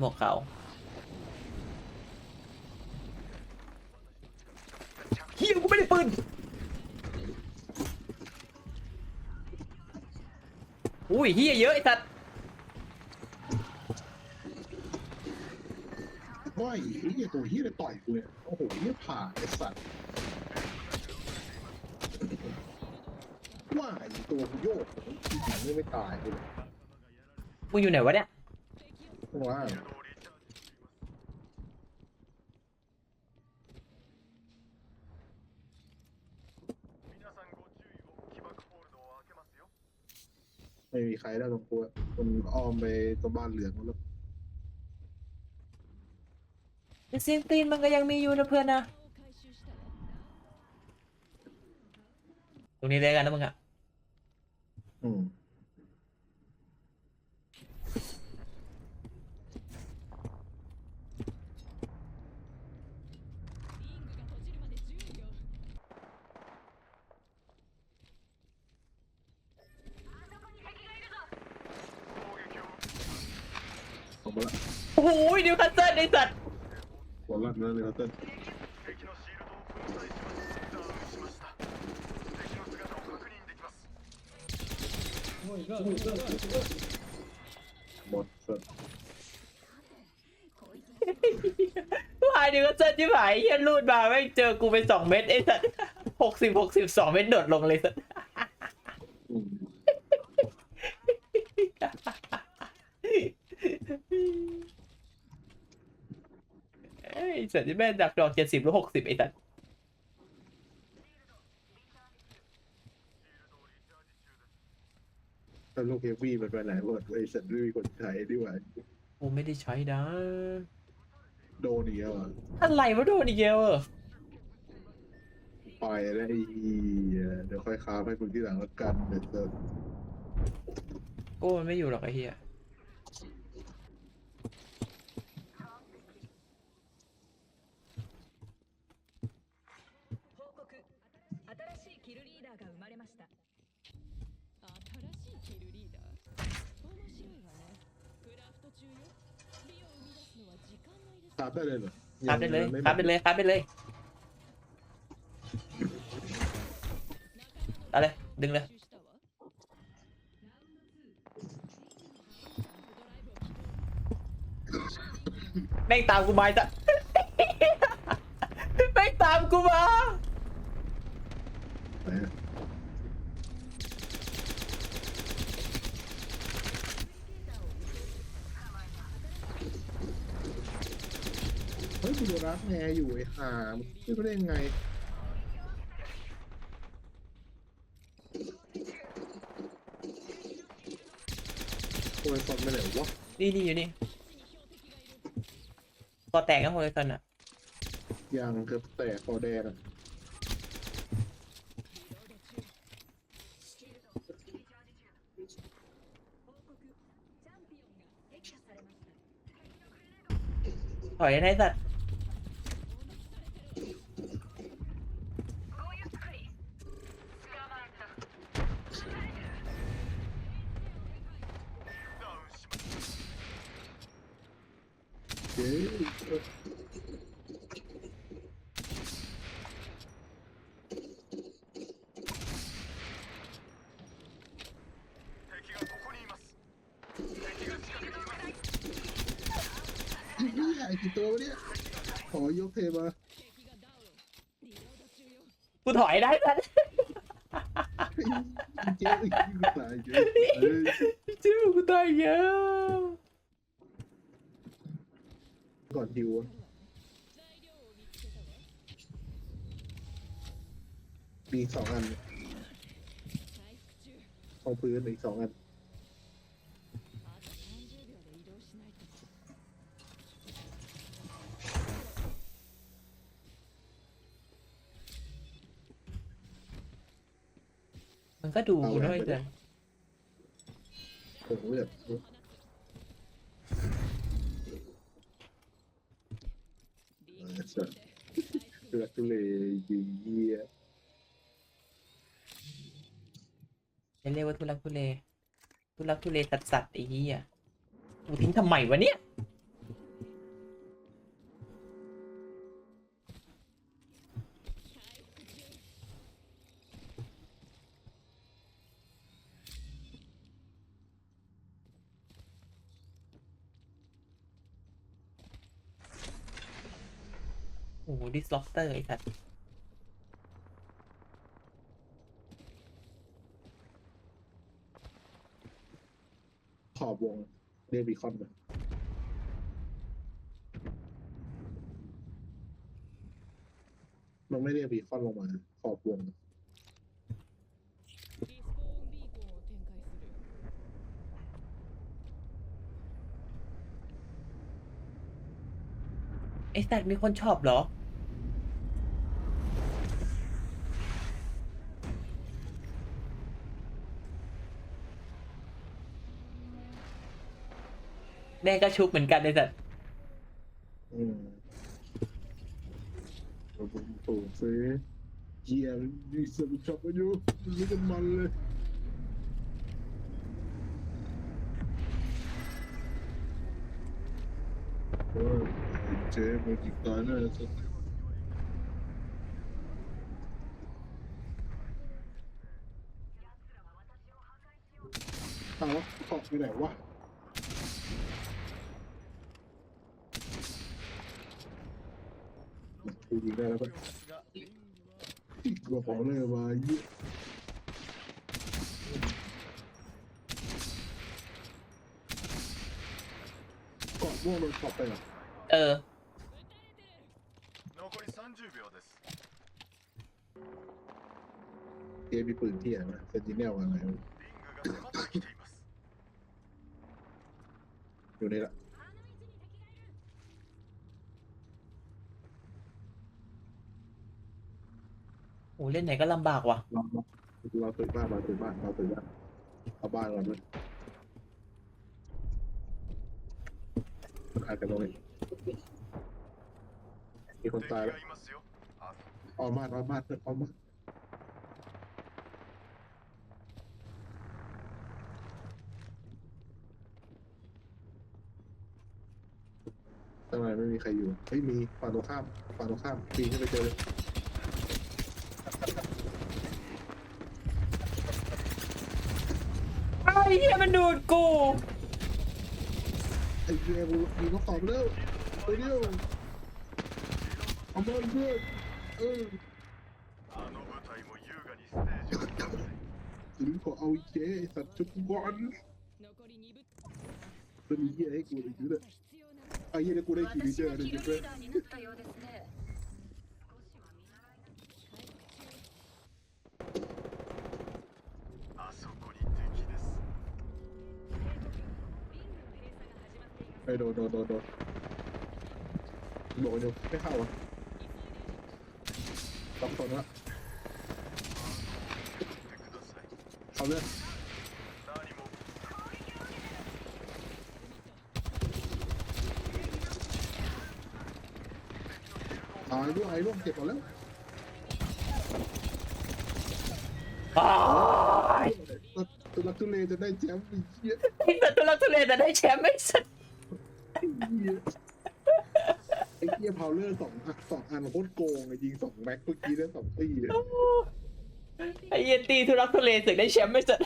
หมวกขาวเฮียกูไม่ได้ปืนอุ้ยเฮียเยอะไอ้สัตว์ว่าไอ้เหี้ยตัวเหี้ยจะต่อยกูเนี่ยโอ้โหเหี้ยผ่าไอ้สัตว์ว่าไอ้ตัวกูโยกที่ไหนไม่ตายกูเลยมึงอยู่ไหนวะเนี่ย ข้างล่ไม่มีใครได้ลงตัวมันอ้อมไปตรงบ้านเหลืองแล้วเสียงตีนมันก็ยังมีอยู่นะเพื่อนนะ ตรงนี้เลยกันนะมึงอะ อืม โอ้โหดิวคาสเซิลไอสัตว์หัวหลักนะนิวคาสเซิลหมดสัตว์ผู้ชายนิวคาสเซิลที่หายเฮียรูดมาไม่เจอกูไปสองเม็ดไอสัตว์หกสิบหกสิบสองเม็ดโดดลงเลยสัตว สัตว์ที่แม่งดักดอกเจ็ดสิบหรือหกสิบไอ้สัตว์ถ้าลูกเฮฟวี่มันไปไหนหมดไอ้สัตว์ไม่มีคนใช้ดีกว่ากูไม่ได้ใช้นะ โดนอีกแล้วอะอะไรวะโดนอีกแล้วอะไปแล้วไอ้เหี้ยเดี๋ยวค่อยค้าให้มึงที่หลังแล้วกันเดี๋ยวเติมโอ้มันไม่อยู่หรอกไอ้เฮีย した新しいキルリーダー面白いわねクラフト中よ美を生み出すのは時間のいる คราฟได้เลยเหรอ คาบได้เลย งม่ คาบได้เลยคาบได้เลยเอาเลยดึงเลย 集したわ แม่งตามกูมาจ้ะ แม่งตามกูมา ไห รักแมอยู่ไอ้ห่ามช่อเขาเรียังไงโวยซอนไปไหนวะนี่นี่อยู่นี่พอแตกก็โฮลิซอนอะยังเกือบแตกคอแดงอะถอยได้สัตว์ ไอ้เหี้ยไอ้กี่ตัววะเนี่ย ขอยกเทมากูถอยได้สัตว์เจ๊อีกที่กูตายเจ๊เอ้ยชื่อกูตายเยอะ ก่อนดิวมีสองอันเอาพื้นอีกสองอันมันก็ดูด้วยแต่ผมแบบ ดเลือดทุเลยิงเยี่ยจะเรียกว่าทุลักทุเลทุลักทุเลสัตสัตว์ไอ้เหี้ยกูทิ้งทำไมวะเนี่ย อ้โหดิสล็อกเตอร์ไอ้สัตว์ ขอบวงเรียกบีคอนมามันไม่เรียกบีคอนลงมา ขอบวง リスポーンビーコンを展開する ไอ้สัตว์มีคนชอบเหรอ แม่ก็ชุบเหมือนกันไอ้สัตว์อืมผมถูกซื้อเกียร์ดีสมิชอบมาอยู่รู้กันมันเลยโอ้ยเจ๊มันจิกตายแน่สุดอ้าวขอบไปไหนวะ ยิงได้แล้วปะกระเป๋าเลยมาเยี่ยเกาะม่วงโดนช็อปไปเหรอ เออ 残り30秒です เกมมีปืนเที่ยนะเซนติเนลอะไรวะ リングが迫ってきています อยู่นี่ละ โอ้เล่นไหนก็ลำบากว่ะเราเราตึกบ้านเาตึกบ้านเราตึกบ้านเอาบ้านเรานด้วยขาจจะโดนมีคนตายแล้วเอามาดเอามาดเอามาดข้างไม่มีใครอยู่เฮ้ยมีฝั่งตรงข้ามฝั่งตรงข้ามปีนขึ้นไปเจอ อ้เหี้ยมันดูดกู ไอ้เหี้ยกูยิงเขาตอบแล้วตัวเดียวเอาบอลเพื่อนเออ あの舞台も優雅にステージをしてください หรือขอเอาไอ้เจ๊ไอ้สัตว์ชุดบอล 残り2部 ตัวนี้เหี้ยให้กูเลยคือเลย 必要な ไอ้เหี้ยเนี่ยกูได้กี่วิเจอร์เลย キ เจ๊ ル เพื่อน リーダーになったようですね ไปโดนโดนโดนโดนโดนอยู่ไม่เข้าอะสองคนละเอาเลือายด้วยไอ้ร่วงเจ็บหมดแล้วตุลักตุเลจะได้แชมป์ไอ้เหี้ย แต่ทุลักทุเลจะได้แชมป์ไม่สัก ไอ้เกียร์พาวเลอร์สองอักสองอันโคตรโกงไอ้ยิงสองแม็กเมื่อกี้ได้สองตีเลยไอ้เหี้ยตีทุรักทุเลสึกได้แชมป์ไม่สัด